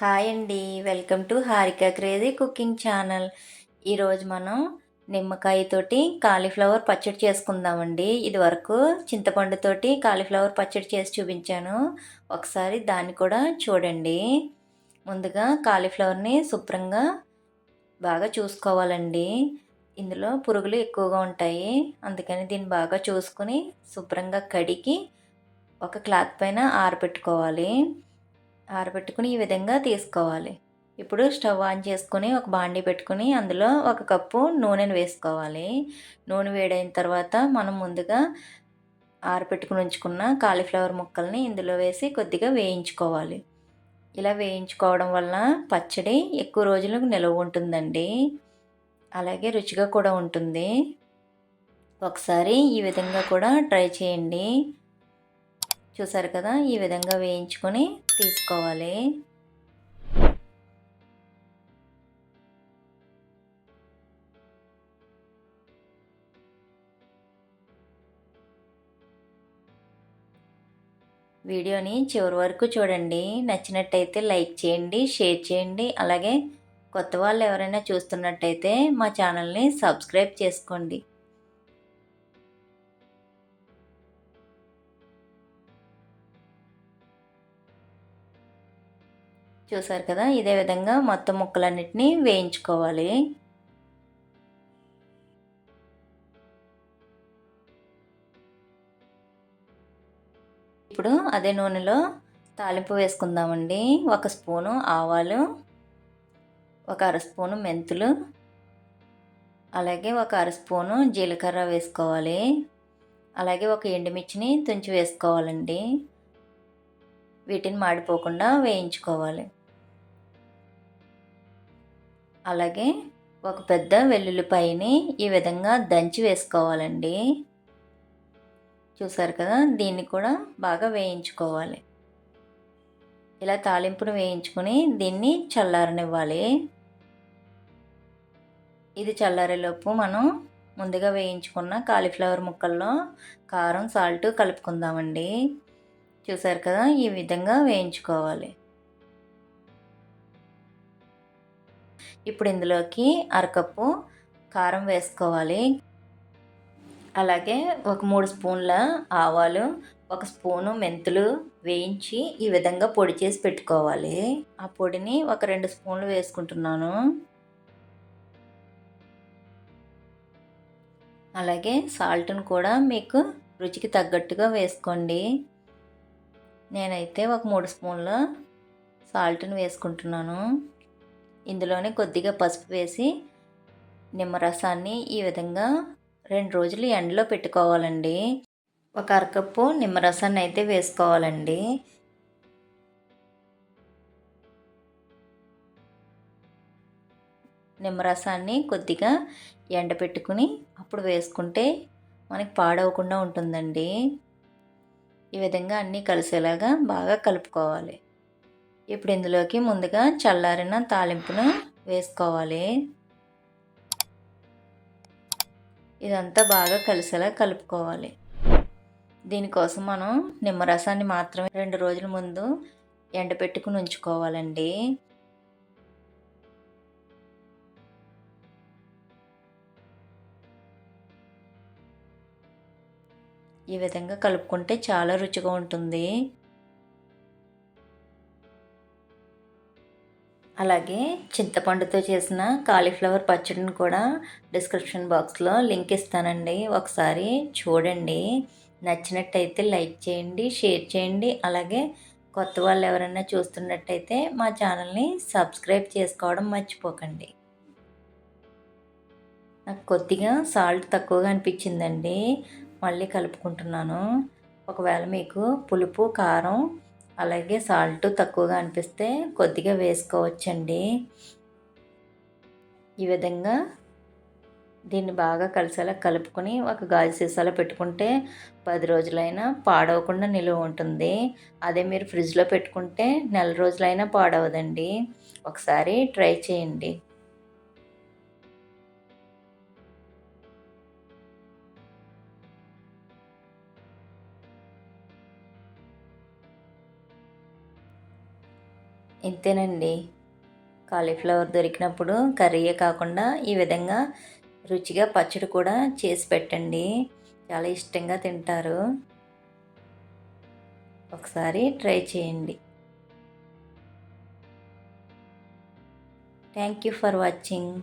Hi అండి. Welcome to Harika crazy cooking channel. ఈరోజు మనం నిమ్మకాయతోటి కాలీఫ్లవర్ పచ్చడి చేసుకుందామండి. ఇదివరకు చింతపండుతోటి కాలీఫ్లవర్ పచ్చడి చేసి చూపించాను. ఒకసారి దాన్ని కూడా చూడండి. ముందుగా కాలీఫ్లవర్ని శుభ్రంగా బాగా చూసుకోవాలండి. ఇందులో పురుగులు ఎక్కువగా ఉంటాయి. అందుకని దీన్ని బాగా చూసుకొని శుభ్రంగా కడిగి ఒక క్లాత్ పైన ఆరబెట్టుకోవాలి. ఆరబెట్టుకుని ఈ విధంగా తీసుకోవాలి. ఇప్పుడు స్టవ్ ఆన్ చేసుకుని ఒక బాండీ పెట్టుకుని అందులో ఒక కప్పు నూనెను వేసుకోవాలి. నూనె వేడైన తర్వాత మనం ముందుగా ఆరబెట్టుకుని ఉంచుకున్న కాలీఫ్లవర్ ముక్కల్ని ఇందులో వేసి కొద్దిగా వేయించుకోవాలి. ఇలా వేయించుకోవడం వల్ల పచ్చడి ఎక్కువ రోజులకు నిలవ ఉంటుందండి. అలాగే రుచిగా కూడా ఉంటుంది. ఒకసారి ఈ విధంగా కూడా ట్రై చేయండి. చూసారు కదా? ఈ విధంగా వేయించుకొని తీసుకోవాలి. వీడియోని చివరి వరకు చూడండి. నచ్చినట్టయితే లైక్ చేయండి షేర్ చేయండి. అలాగే కొత్త వాళ్ళు ఎవరైనా చూస్తున్నట్టయితే మా ఛానల్ని సబ్స్క్రైబ్ చేసుకోండి. చూసారు కదా? ఇదే విధంగా మొత్తం ముక్కలన్నిటినీ వేయించుకోవాలి. ఇప్పుడు అదే నూనెలో తాలింపు వేసుకుందామండి. ఒక స్పూను ఆవాలు ఒక అర స్పూను మెంతులు అలాగే ఒక అర స్పూను జీలకర్ర వేసుకోవాలి. అలాగే ఒక ఎండుమిర్చిని తుంచి వేసుకోవాలండి. వీటిని మాడిపోకుండా వేయించుకోవాలి. అలాగే ఒక పెద్ద వెల్లుల్లిపాయని ఈ విధంగా దంచి వేసుకోవాలండి. చూసారు కదా దీన్ని కూడా బాగా వేయించుకోవాలి. ఇలా తాలింపును వేయించుకొని దీన్ని చల్లారనివ్వాలి. ఇది చల్లారేలోపు మనం ముందుగా వేయించుకున్న కాలీఫ్లవర్ ముక్కల్లో కారం సాల్ట్ కలుపుకుందామండి. చూసారు కదా ఈ విధంగా వేయించుకోవాలి. ఇప్పుడు ఇందులోకి అరకప్పు కారం వేసుకోవాలి. అలాగే ఒక మూడు స్పూన్ల ఆవాలు ఒక స్పూను మెంతులు వేయించి ఈ విధంగా పొడి చేసి పెట్టుకోవాలి. ఆ పొడిని ఒక రెండు స్పూన్లు వేసుకుంటున్నాను. అలాగే సాల్ట్ను కూడా మీకు రుచికి తగ్గట్టుగా వేసుకోండి. నేనైతే ఒక మూడు స్పూన్ల సాల్ట్ని వేసుకుంటున్నాను. ఇందులోనే కొద్దిగా పసుపు వేసి నిమ్మరసాన్ని ఈ విధంగా రెండు రోజులు ఎండలో పెట్టుకోవాలండి. ఒక అరకప్పు నిమ్మరసాన్ని అయితే వేసుకోవాలండి. నిమ్మరసాన్ని కొద్దిగా ఎండ పెట్టుకుని అప్పుడు వేసుకుంటే మనకి పాడవకుండా ఉంటుందండి. ఈ విధంగా అన్నీ కలిసేలాగా బాగా కలుపుకోవాలి. ఇప్పుడు ఇందులోకి ముందుగా చల్లారిన తాలింపును వేసుకోవాలి. ఇదంతా బాగా కలిసేలా కలుపుకోవాలి. దీనికోసం మనం నిమ్మరసాన్ని మాత్రమే రెండు రోజుల ముందు ఎండబెట్టుకుని ఉంచుకోవాలండి. ఈ విధంగా కలుపుకుంటే చాలా రుచిగా ఉంటుంది. అలాగే చింతపండుతో చేసిన కాలీఫ్లవర్ పచ్చడిని కూడా డిస్క్రిప్షన్ బాక్స్లో లింక్ ఇస్తానండి. ఒకసారి చూడండి. నచ్చినట్టయితే లైక్ చేయండి షేర్ చేయండి. అలాగే కొత్త వాళ్ళు ఎవరైనా చూస్తున్నట్టయితే మా ఛానల్ని సబ్స్క్రైబ్ చేసుకోవడం మర్చిపోకండి. నాకు కొద్దిగా సాల్ట్ తక్కువగా అనిపించిందండి. మళ్ళీ కలుపుకుంటున్నాను. ఒకవేళ మీకు పులుపు కారం అలాగే సాల్ట్ తక్కువగా అనిపిస్తే కొద్దిగా వేసుకోవచ్చండి. ఈ విధంగా దీన్ని బాగా కలిసేలా కలుపుకొని ఒక గాజు సీసాలో పెట్టుకుంటే పది రోజులైనా పాడవకుండా నిలువ ఉంటుంది. అదే మీరు ఫ్రిడ్జ్లో పెట్టుకుంటే నెల రోజులైనా పాడవదండి. ఒకసారి ట్రై చేయండి. ఇంతేనండి. కాలీఫ్లవర్ దొరికినప్పుడు కర్రీయే కాకుండా ఈ విధంగా రుచిగా పచ్చడి కూడా చేసి పెట్టండి. చాలా ఇష్టంగా తింటారు. ఒకసారి ట్రై చేయండి. Thank you for watching.